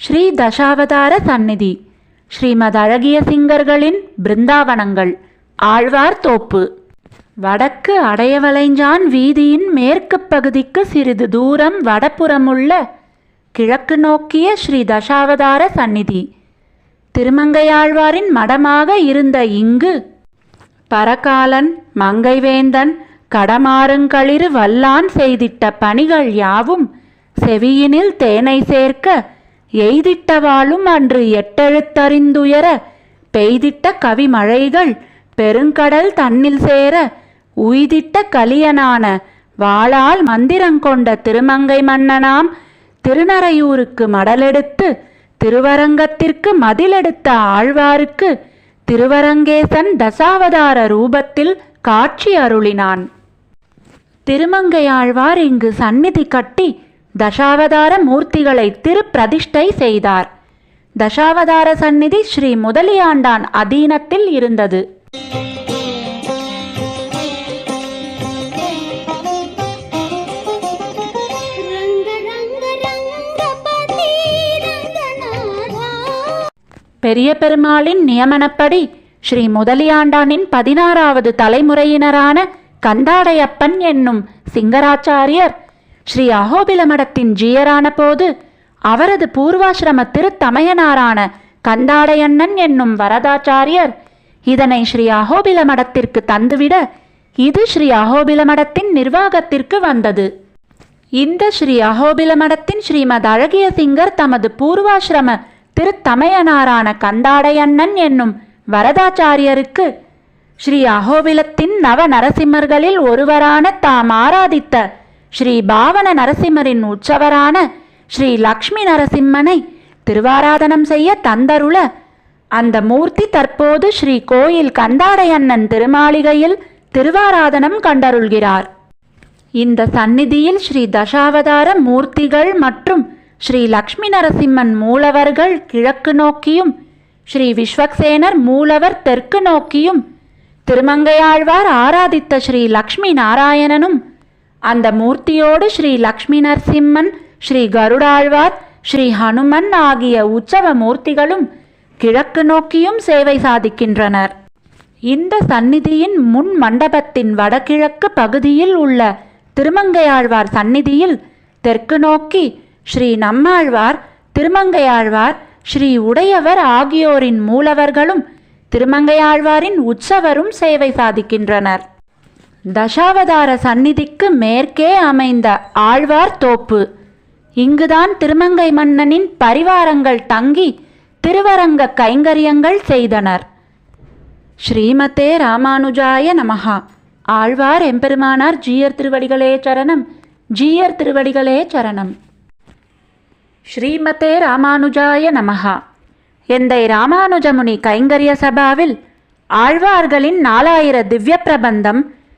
ஸ்ரீ தசாவதார சந்நிதி. ஸ்ரீமத் அழகிய சிங்கர்களின் பிருந்தாவனங்கள். ஆழ்வார் தோப்பு. வடக்கு அடையவளைஞ்சான் வீதியின் மேற்கு பகுதிக்கு சிறிது தூரம் வடப்புறமுள்ள கிழக்கு நோக்கிய ஸ்ரீ தசாவதார சந்நிதி. திருமங்கையாழ்வாரின் மடமாக இருந்த இங்கு பரகாலன் மங்கைவேந்தன் கடமாறுங்களிறு வல்லான் செய்திட்ட பணிகள் யாவும் செவியினில் தேனை சேர்க்க எய்திட்டவாளும் அன்று எட்டெழுத்தறிந்துயர பெய்திட்ட கவிமழைகள் பெருங்கடல் தன்னில் சேர உய்திட்ட கலியனான வாளால் மந்திரங்கொண்ட திருமங்கை மன்னனாம் திருநறையூருக்கு மடலெடுத்து திருவரங்கத்திற்கு மதிலெடுத்த ஆழ்வாருக்கு திருவரங்கேசன் தசாவதார ரூபத்தில் காட்சி அருளினான். திருமங்கையாழ்வார் இங்கு சந்நிதி கட்டி தசாவதார மூர்த்திகளை திருப்பிரதிஷ்டை செய்தார். தசாவதார சந்நிதி ஸ்ரீ முதலியாண்டான் அதீனத்தில் இருந்தது. பெரிய பெருமாளின் நியமனப்படி ஸ்ரீ முதலியாண்டானின் பதினாறாவது தலைமுறையினரான கந்தாடையப்பன் என்னும் சிங்கராச்சாரியர் ஸ்ரீ அகோபில மடத்தின் ஜீயரான போது அவரது பூர்வாசிரம திருத்தமையனாரான கந்தாடையண்ணன் என்னும் வரதாச்சாரியர் இதனை ஸ்ரீ அகோபில மடத்திற்கு தந்துவிட இது ஸ்ரீ அகோபில மடத்தின் நிர்வாகத்திற்கு வந்தது. இந்த ஸ்ரீ அகோபில மடத்தின் ஸ்ரீமத் அழகிய சிங்கர் தமது பூர்வாசிரம திருத்தமையனாரான கந்தாடையண்ணன் என்னும் வரதாச்சாரியருக்கு ஸ்ரீ அகோபிலத்தின் நவ நரசிம்மர்களில் ஒருவரான தாம் ஆராதித்த ஸ்ரீ பாவன நரசிம்மரின் உற்சவரான ஸ்ரீ லக்ஷ்மி நரசிம்மனை திருவாராதனம் செய்ய தந்தருள அந்த மூர்த்தி தற்போது ஸ்ரீ கோயில் கந்தாடையண்ணன் திருமாளிகையில் திருவாராதனம் கண்டருள்கிறார். இந்த சந்நிதியில் ஸ்ரீ தசாவதார மூர்த்திகள் மற்றும் ஸ்ரீ லக்ஷ்மி நரசிம்மன் மூலவர்கள் கிழக்கு நோக்கியும் ஸ்ரீ விஸ்வக்சேனர் மூலவர் தெற்கு நோக்கியும் திருமங்கையாழ்வார் ஆராதித்த ஸ்ரீ லக்ஷ்மி நாராயணனும் அந்த மூர்த்தியோடு ஸ்ரீ லக்ஷ்மி நரசிம்மன் ஸ்ரீ கருடாழ்வார் ஸ்ரீ ஹனுமன் ஆகிய உற்சவ மூர்த்திகளும் கிழக்கு நோக்கியும் சேவை சாதிக்கின்றனர். இந்த சந்நிதியின் முன் மண்டபத்தின் வடகிழக்கு பகுதியில் உள்ள திருமங்கையாழ்வார் சந்நிதியில் தெற்கு நோக்கி ஸ்ரீ நம்மாழ்வார் திருமங்கையாழ்வார் ஸ்ரீ உடையவர் ஆகியோரின் மூலவர்களும் திருமங்கையாழ்வாரின் உற்சவரும் சேவை சாதிக்கின்றனர். தசாவதார சந்நிதிக்கு மேற்கே அமைந்த ஆழ்வார் தோப்பு. இங்குதான் திருமங்கை மன்னனின் பரிவாரங்கள் தங்கி திருவரங்க கைங்கரியங்கள் செய்தனர். ஸ்ரீமதே ராமானுஜாய நமஹா. ஆழ்வார் எம்பெருமானார் ஜீயர் திருவடிகளே சரணம். ஜீயர் திருவடிகளே சரணம். ஸ்ரீமதே ராமானுஜாய நமஹா. எந்தை ராமானுஜமுனி கைங்கரிய சபாவில் ஆழ்வார்களின் நாலாயிர திவ்ய பிரபந்தம்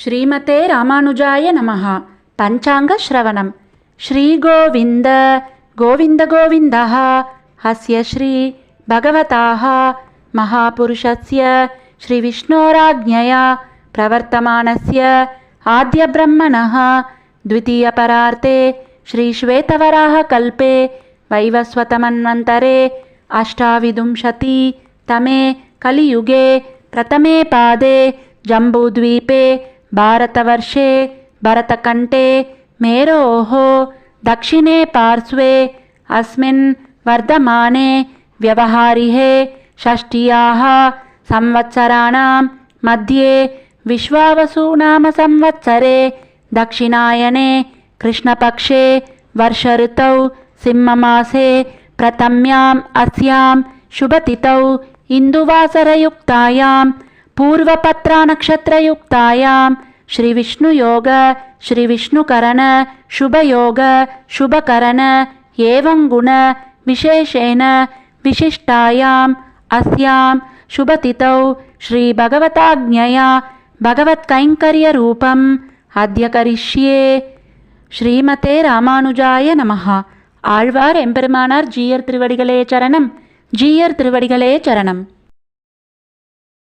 श्रीमते रामानुजाय नमः। पञ्चाङ्गश्रवणं श्रीगोविन्द गोविन्दगोविन्दः हस्य श्री भगवताः महापुरुषस्य श्रीविष्णोराज्ञया प्रवर्तमानस्य आद्यब्रह्मणः द्वितीयपरार्ते श्रीश्वेतवराहकल्पे वैवस्वतमन्वन्तरे अष्टाविंशति तमे कलियुगे प्रथमे पादे जम्बूद्वीपे भारतवर्षे भरतकण्ठे मेरोः दक्षिणे पार्श्वे अस्मिन् वर्धमाने व्यवहारिहे षष्ट्याः संवत्सराणां मध्ये विश्वावसुनामसंवत्सरे दक्षिणायने कृष्णपक्षे वर्षऋतौ सिंहमासे प्रथम्याम् अस्यां शुभतिथौ इन्दुवासरयुक्तायां पूर्वपत्रानक्षत्रयुक्तायां श्रीविष्णुयोग श्रीविष्णुकरण शुभयोग शुभकरण एवं गुण विशेषेण विशिष्टायाम् अस्यां शुभतिथौ श्रीभगवताज्ञया भगवत्कैङ्कर्यरूपम् अद्य करिष्ये ஸ்ரீமதே ராமானுஜாய நமஹா ஆழ்வார் எம்பெருமானார் ஜீயர் திருவடிகளே சரணம் ஜீயர் திருவடிகளே சரணம்